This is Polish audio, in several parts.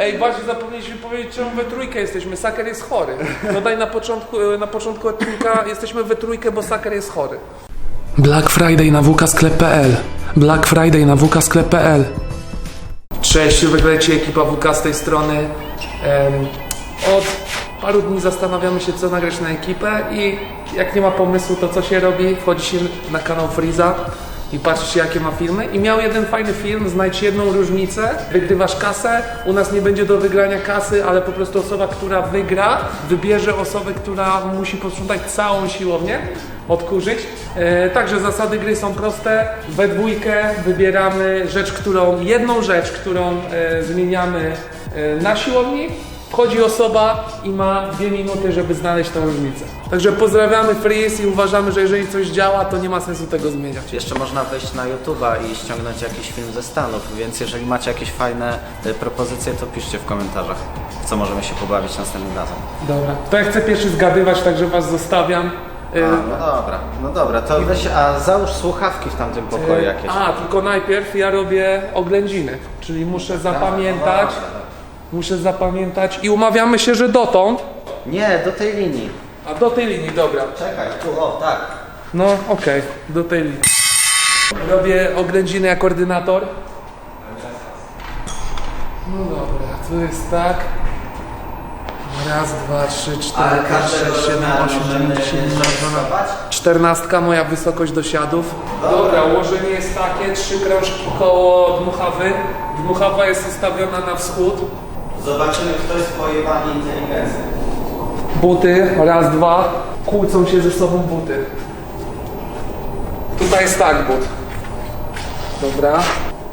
Ej, właśnie zapomnieliśmy powiedzieć, czemu we trójkę jesteśmy. Saker jest chory. No daj na początku, na początku odcinka jesteśmy we trójkę, bo Saker jest chory. Black Friday na wukasklep.pl Black Friday na wukasklep.pl Cześć, wygleci ekipa WK z tej strony. Em, od paru dni zastanawiamy się, co nagrać na ekipę i jak nie ma pomysłu, to co się robi? Wchodzi się na kanał Freeza i patrzy się, jakie ma filmy. I miał jeden fajny film, znajdź jedną różnicę, wygrywasz kasę. U nas nie będzie do wygrania kasy, ale po prostu osoba, która wygra, wybierze osobę, która musi posprzątać całą siłownię, odkurzyć. E, także zasady gry są proste. We dwójkę wybieramy rzecz, którą, jedną rzecz, którą e, zmieniamy e, na siłowni. Wchodzi osoba i ma dwie minuty, żeby znaleźć tą różnicę. Także pozdrawiamy Freeze i uważamy, że jeżeli coś działa, to nie ma sensu tego zmieniać. Jeszcze można wejść na YouTube'a i ściągnąć jakiś film ze Stanów, więc jeżeli macie jakieś fajne y, propozycje, to piszcie w komentarzach, w co możemy się pobawić następnym razem. Dobra. To ja chcę pierwszy zgadywać, także was zostawiam. E, A, no dobra, no dobra, to weź, a załóż słuchawki w tamtym pokoju jakieś. A, tylko najpierw ja robię oględziny, czyli muszę zapamiętać, No dobra. Muszę zapamiętać i umawiamy się, że dotąd, Nie, do tej linii. a do tej linii, dobra. Czekaj, tu, o, tak. No okej, do tej linii. Robię oględziny jak koordynator. No dobra, tu jest tak. Raz, dwa, trzy, cztery, pięć, sześć, siedem, osiem, dziewięć, dziesięć, dwanaście. Czternastka moja wysokość do siadów. Dobra, ułożenie jest takie, trzy krążki koło dmuchawy. Dmuchawa jest ustawiona na wschód. Zobaczymy, kto jest pojebany inteligencji. Buty, raz, dwa. Kłócą się ze sobą buty. Tutaj jest tak but. Dobra.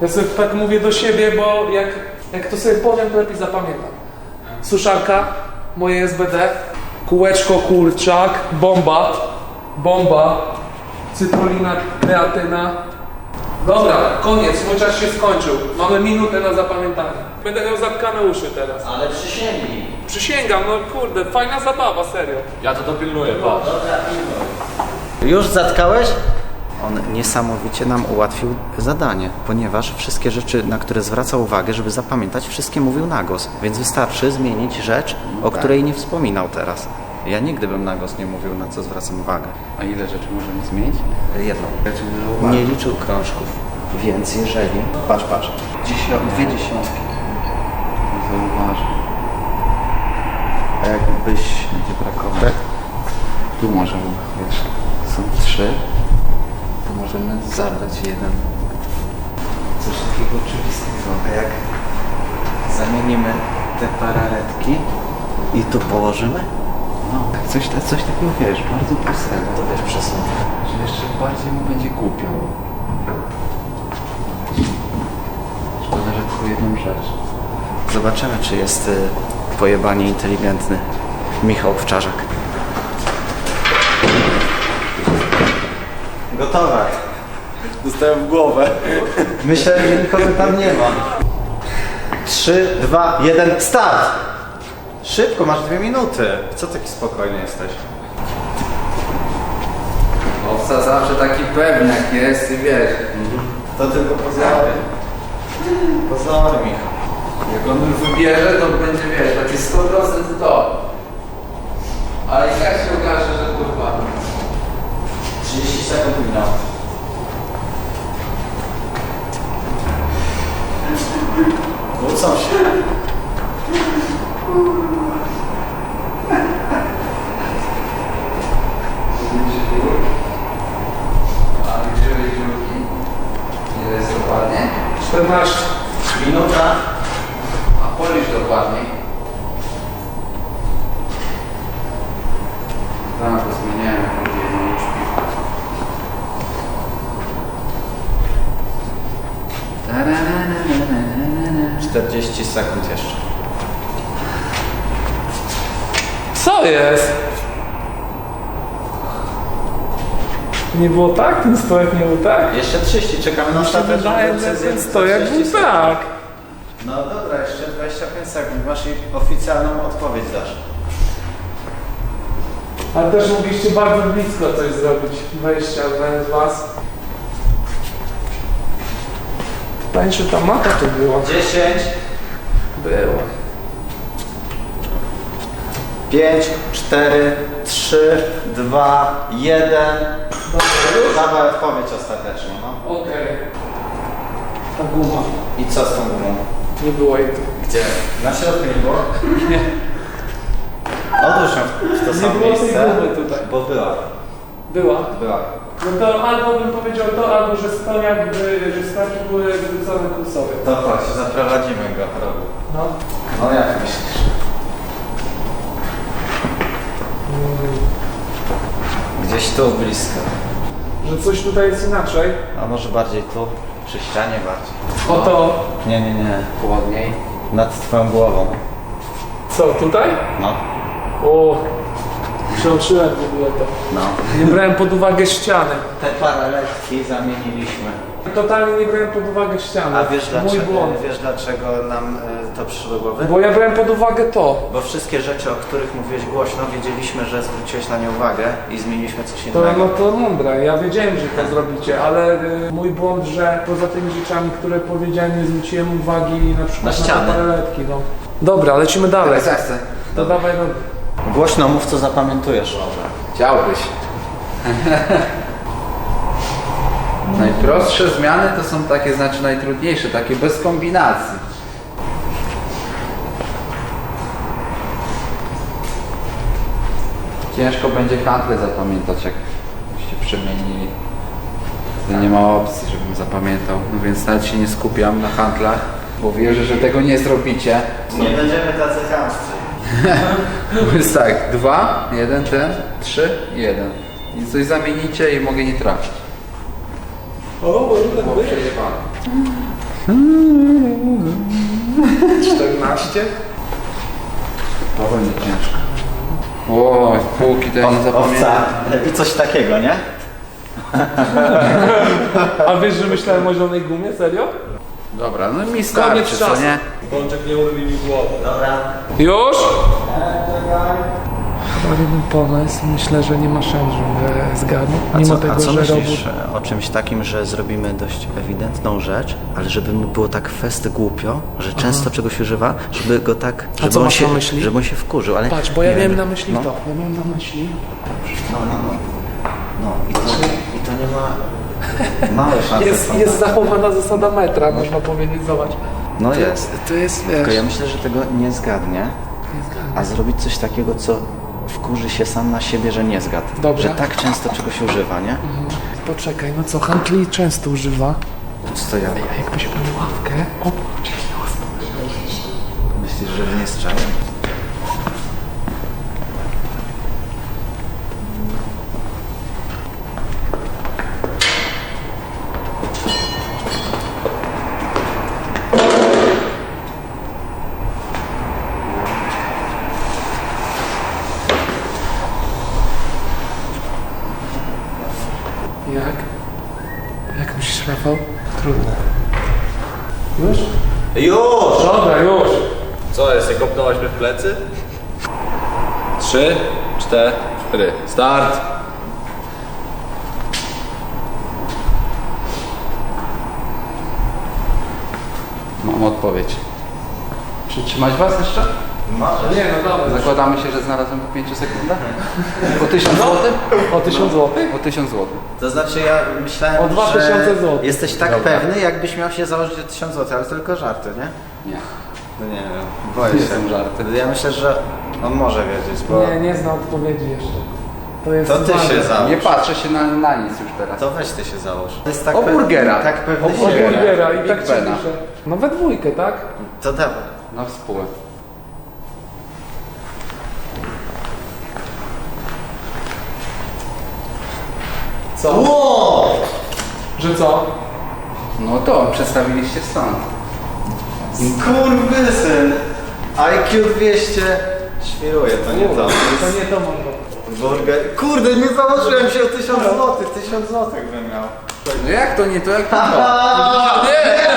Ja sobie tak mówię do siebie, bo jak, jak to sobie powiem, to lepiej zapamiętam. Suszarka, moje SBD, kółeczko, kurczak, bomba, bomba, cytrulina, kreatyna. Dobra, koniec, mój czas się skończył. Mamy minutę na zapamiętanie. Będę miał zatkane uszy teraz. Ale przysięgnij. Przysięgam, no kurde, fajna zabawa, serio. Ja to dopilnuję, patrz. Już zatkałeś? On niesamowicie nam ułatwił zadanie, ponieważ wszystkie rzeczy, na które zwraca uwagę, żeby zapamiętać, wszystkie mówił na głos. Więc wystarczy zmienić rzecz, o której nie wspominał teraz. Ja nigdy bym na głos nie mówił, na co zwracam uwagę. A ile rzeczy możemy zmienić? Jedną. Nie liczył krążków. Więc jeżeli... Patrz, patrz. Dziesią... Dwie dziesiątki. Zauważ. A jakbyś będzie brakować, tu możemy, wiesz, są trzy, to możemy zabrać jeden. Coś takiego oczywistego. A jak zamienimy te paraletki i tu położymy, No, coś, coś takiego, wiesz, bardzo prostego. to wiesz, przesunę. Że jeszcze bardziej mu będzie głupio. Szkoda, że tylko jedną rzecz. Zobaczymy, czy jest y, pojebanie inteligentny Michał Wczarzak. Gotowe. Dostałem w głowę. Myślę, że nikogo tam nie ma. 3, 2, 1, start! Szybko, masz dwie minuty. Co taki spokojny jesteś? Owca zawsze taki pewniak jest i wiesz, To tylko pozory. Pozory, Michał. jak on już wybierze, to będzie wiesz, taki 100% to. Ale jak się okaże, że kurwa. 30 sekund minęło. Kłócą się. A liczyłeś dziurki? Ile jest dokładnie? 14. Minuta. A policz dokładnie. Tam to zmieniałem jakąś jedną liczbę. Tarararararara. 40 sekund jeszcze. Co jest? Nie było tak? Ten stojak nie był tak? Jeszcze 30, czekamy na Mi się ostateczną wydaje, że decyzję. ten stojak 30 był sekund. tak. No dobra, jeszcze 25 sekund. Masz jej oficjalną odpowiedź dasz. Ale też mogliście bardzo blisko coś zrobić. Wejścia z was. Tańszy ta mata to była. 10, Było. 5, 4, 3, 2, 1. Dawaj odpowiedź ostateczną. No. Okej. Ta guma. I co z tą gumą? Nie było jej tu. Gdzie? Na środku nie było? Nie. Odłóż ją w to Nie samo było tej miejsce. gumy tutaj. Bo była. Była. Była. No to albo bym powiedział to, albo że sto jakby, że staki były wyrzucone ku sobie. To chodź, zaprowadzimy go. No. No jak myślisz? Gdzieś tu blisko. Że coś tutaj jest inaczej. A może bardziej tu? Przy ścianie bardziej. Oto. Nie, nie, nie. Chłodniej. Nad twoją głową. Co, tutaj? No. O, przeoczyłem w ogóle to. No. Nie brałem pod uwagę ściany. Te paraletki zamieniliśmy. Totalnie nie brałem pod uwagę ściany. A wiesz Mój dlaczego, błąd. wiesz dlaczego nam y, to przyszło do głowy? Bo ja brałem pod uwagę to. Bo wszystkie rzeczy, o których mówiłeś głośno, wiedzieliśmy, że zwróciłeś na nie uwagę i zmieniliśmy coś To, innego. no to mądre, ja wiedziałem, że to zrobicie, ale y, mój błąd, że poza tymi rzeczami, które powiedziałem, nie zwróciłem uwagi na przykład Na na, te ściany. paraletki. No. Dobra, lecimy dalej. Teraz ja chcę. To dawaj no. Głośno mów, co zapamiętujesz. Chciałbyś. Najprostsze zmiany to są takie, znaczy najtrudniejsze, takie bez kombinacji. Ciężko będzie handle zapamiętać, jak byście przemienili. To nie ma opcji, żebym zapamiętał. No więc nawet się nie skupiam na handlach, bo wierzę, że tego nie zrobicie. Nie będziemy tacy chamscy. Jest tak, dwa, jeden, ten, trzy, jeden. I coś zamienicie i mogę nie trafić. O, może tak być. przejebane. 14? Powoli ciężko. O, półki to ja nie Owca. zapamiętam. I coś takiego, nie? A wiesz, że myślałem o zielonej gumie? Serio? Dobra, no mi starczy, co czasu. nie? Bączek nie urwi mi głowy. Dobra. Już? Chyba jeden pomysł. Myślę, że nie ma szans, żeby zgadł. A Mimo co, tego, a co że myślisz robót... o czymś takim, że zrobimy dość ewidentną rzecz, ale żeby mu było tak fest głupio, że często czegoś używa, żeby go tak, żeby co on masz się, na myśli? żeby on się wkurzył, ale Patrz, bo ja nie miałem wiem, na myśli no, to. Ja miałem na myśli... No, no, no. No i to, i to nie ma małe szanse. Jest, są jest na- zachowana zasada metra, można powiedzieć. Zobacz. No To jest. To jest, wiesz... Tylko ja myślę, że tego nie zgadnie, nie a zrobić coś takiego, co wkurzy się sam na siebie, że nie zgadł. Dobrze. Że tak często czegoś używa, nie? Poczekaj, no co, Huntley często używa. Co ja? Jakbyś miał ławkę... O, Myślisz, że nie strzałem? Jak? Jak myślisz, Rafał? Trudne. Już? Już! Dobra, już. Co jest, nie kopnąłeś mnie w plecy? Trzy, cztery, start! Mam odpowiedź. Przytrzymać was jeszcze? Możesz. Nie, no dobra. Zakładamy się, że znalazłem po 5 sekundach? Po 1000 złotych? O 1000 złotych? Po 1000 złotych. To znaczy ja myślałem, O 2000 że złotych. jesteś tak Dobra. pewny, jakbyś miał się założyć o 1000 zł, ale tylko żarty, nie? Nie. No nie wiem, boję Nie się. są żarty. Ja myślę, że on może wiedzieć, bo... Nie, nie zna odpowiedzi jeszcze. To jest To ty ważne. się załóż. Nie patrzę się na, na nic już teraz. To weź ty się załóż. To jest tak O pe- burgera. Tak pewny O O siebie. burgera. burgera i Big tak ci Bena. pisze. No we dwójkę, tak? To dawaj. Na współę. Co? Wow! Że co? No to, przedstawiliście stan. Skurwysyn! IQ 200 świruje, to nie to. To nie to mam Kurde, nie założyłem się o 1000 zł, 1000 zł bym miał. No jak to nie, to jak to? Aha! Nie!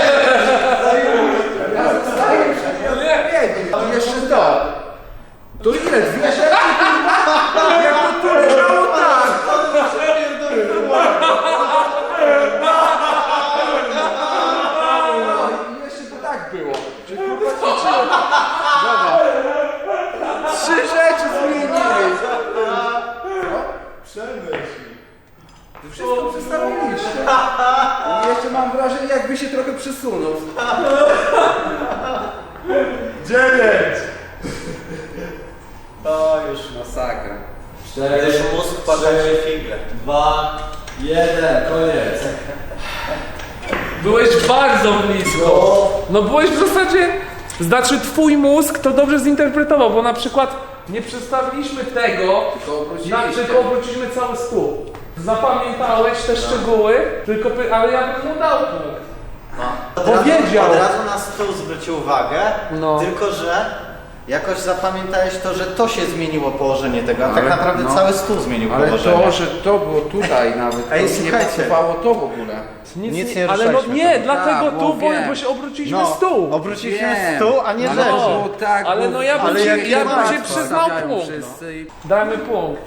Ja zostaję, no nie wiedzieć. Jeszcze to. To ile? W zasadzie. Znaczy, twój mózg to dobrze zinterpretował, bo na przykład nie przedstawiliśmy tego, Tylko obróciliście. na, tylko obróciliśmy cały stół. Zapamiętałeś te szczegóły, tylko py- ale ja bym mu dał punkt. Od Powiedział. Razu, od razu na stół zwrócił uwagę, No. tylko że jakoś zapamiętałeś to, że to się zmieniło położenie tego, a tak Ale- naprawdę no. cały stół zmienił Ale położenie. to, że to było tutaj nawet, Ej, to nie słuchajcie. pasowało to w ogóle. Nic nie Ale no ruszaliśmy nie, dlatego Tak, bo tu, bo, bo się obróciliśmy No, stół. obróciliśmy Wiem, stół, a nie ale rzeczy. to było tak, Ale bo- no ja bym Ale jakie ja bym łatwo. ci przyznał Stawiają punkt. wszyscy i- Dajmy punkt.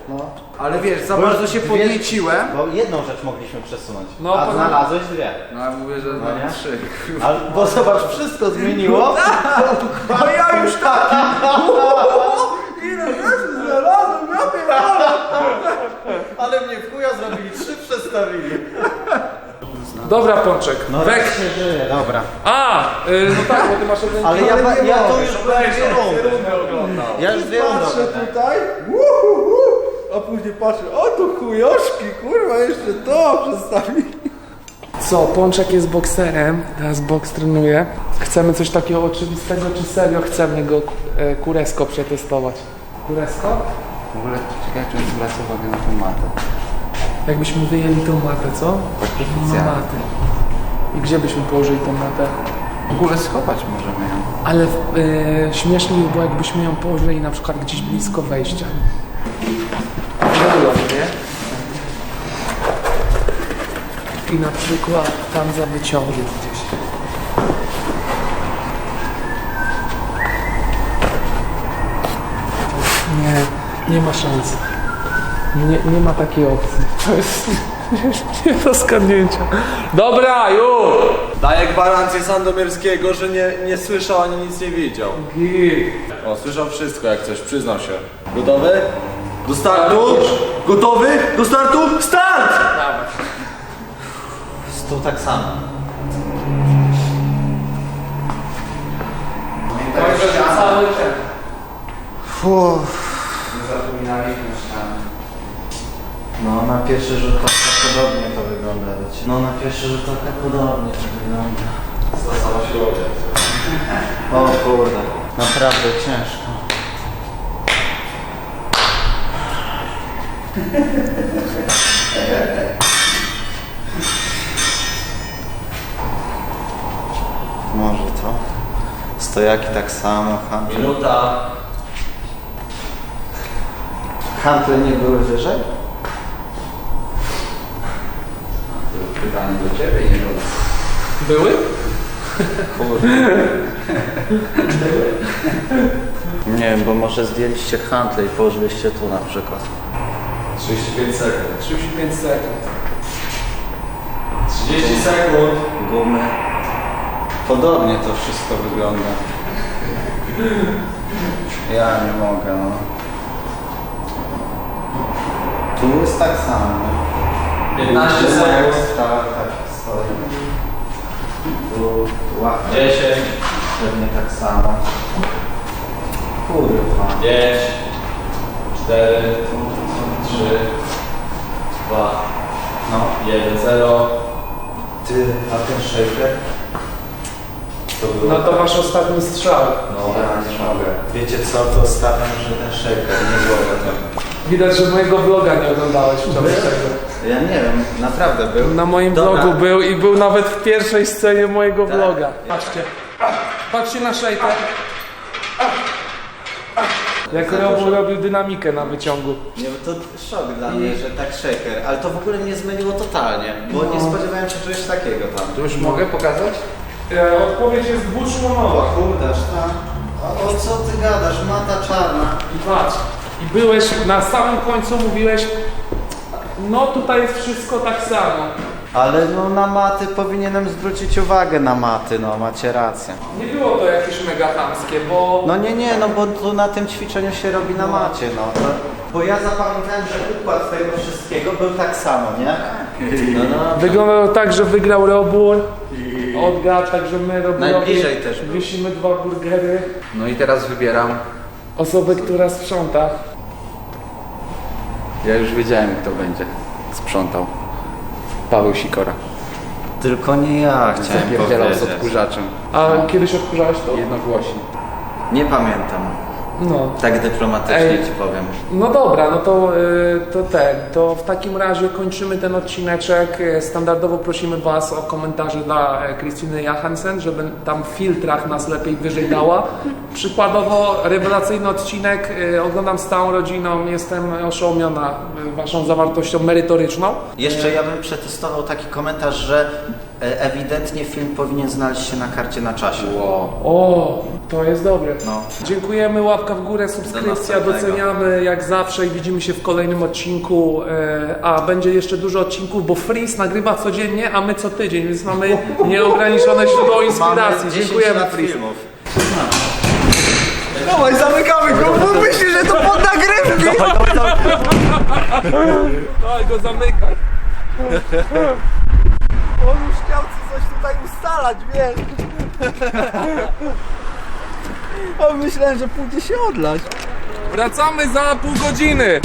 Ale wiesz, za Bo bardzo już się dwie- podnieciłem. Bo jedną rzecz mogliśmy przesunąć, No, a znalazłeś dwie. No ja mówię, że No nie? trzy. Ale, bo zobacz, wszystko zmieniło. No ja już taki. Ile rzeczy znalazłem, ja pierdolę. Ale mnie w chuja zrobili, trzy przestawili. Dobra, Pączek. Wek. Dobra. A, y, no tak, bo ty masz jeden Ale ja, ja to mogę. już byłem dwie rundy. Ja już dwie Patrzę tutaj, a później patrzę, o tu chujoszki, kurwa, jeszcze to przedstawili. Co, Pączek jest bokserem, teraz boks trenuje. Chcemy coś takiego oczywistego, czy serio chcemy go e, kuresko przetestować? Kuresko? W ogóle czekaj, czy on zwraca uwagę na tą matę. Jakbyśmy wyjęli tą matę, co? No Oficjalnie. matę. I gdzie byśmy położyli tą matę? W ogóle schować możemy ją. Ale e, śmiesznie by było, jakbyśmy ją położyli na przykład gdzieś blisko wejścia. I na przykład tam za wyciągiem gdzieś. Nie, nie ma szans. Nie, nie ma takiej opcji. To jest nie do skadnięcia. Dobra, już! Daję gwarancję Sandomierskiego, że nie, nie słyszał ani nic nie widział. Git. O, słyszał wszystko jak coś, przyznał się. Gotowy? Do startu? Gotowy? Do startu? Start! Stół tak samo. Cały ten. Nie zapominaliśmy ściany. No na pierwszy rzut oka podobnie to wygląda. wiecie. No na pierwszy rzut oka podobnie to wygląda. Stosała się łodzie. O kurde, naprawdę ciężko. Może to. Stojaki tak samo, handle. Minuta. Handle nie były wyżej? Pytanie do ciebie, nie do nas. Były? Kurde. Nie wiem, bo może zdjęliście handle i położyliście tu na przykład. 35 sekund. 35 sekund. 30 sekund. Gumy. Podobnie to wszystko wygląda. Ja nie mogę, no. Tu jest tak samo. nie? 15 Tu moja sekund. sprawa tak stoi. Tu ławka 10, pewnie tak samo. Kurwa. 5, 4, 3, 2, No, 1, 0. ty, a ten shaker? To było No to tak. masz ostatni strzał. No, ja nie mogę. Wiecie co, to stawiam, że ten shaker, nie było tego. Widać, że mojego vloga nie oglądałeś wczorajszego. Ja nie wiem, naprawdę był. Na moim Dobra. vlogu był i był nawet w pierwszej scenie mojego Tak. vloga. Patrzcie. Patrzcie na szejkę. Jak robił, robił dynamikę na wyciągu. Nie, bo to szok dla mnie, że tak shaker, ale to w ogóle mnie zmyliło totalnie, bo nie spodziewałem się czegoś takiego tam. To już mogę pokazać? E, odpowiedź jest dwuczłonowa. Chudasz, tak? A o co ty gadasz, mata czarna? I patrz. I byłeś, na samym końcu mówiłeś, no tutaj jest wszystko tak samo. Ale no na maty powinienem zwrócić uwagę na maty, no macie rację. Nie było to jakieś mega chamskie, bo No nie, nie, no bo tu na tym ćwiczeniu się robi na macie, no. To, bo ja zapamiętałem, że układ tego wszystkiego był tak samo, nie? No, no. wyglądało tak, że wygrał Robur, Odgad, także my robimy... Najbliżej też był. Wisimy dwa burgery. No i teraz wybieram. Osobę, która sprząta. Ja już wiedziałem, kto będzie sprzątał. Paweł Sikora. Tylko nie ja chciałem Zapierdzielał z powiedzieć. odkurzaczem. A kiedyś odkurzałeś to? Jednogłośnie. Nie pamiętam. No. Tak dyplomatycznie Ej. ci powiem. No dobra, no to, y, to ten, to w takim razie kończymy ten odcineczek. Y, Standardowo prosimy Was o komentarze dla e, Krystyny Johansen, żeby tam w filtrach nas lepiej wyżej dała. Przykładowo rewelacyjny odcinek, y, oglądam z całą rodziną, jestem oszołomiona Waszą zawartością merytoryczną. Jeszcze ja bym przetestował taki komentarz, że ewidentnie film powinien znaleźć się na karcie na czasie. O, to jest dobre. No. Dziękujemy, łapka w górę, subskrypcja, następnego. doceniamy jak zawsze i widzimy się w kolejnym odcinku. E, A będzie jeszcze dużo odcinków, bo Freeze nagrywa codziennie, a my co tydzień, więc mamy nieograniczone źródło inspiracji. Mamy 10 Dziękujemy Freeze. filmów. Dawaj, zamykamy go, bo myśli, że to pod nagrywki. Daj go zamykaj. On już chciał coś tutaj ustalać, wiesz. A myślałem, że pójdzie się odlać. Wracamy za pół godziny.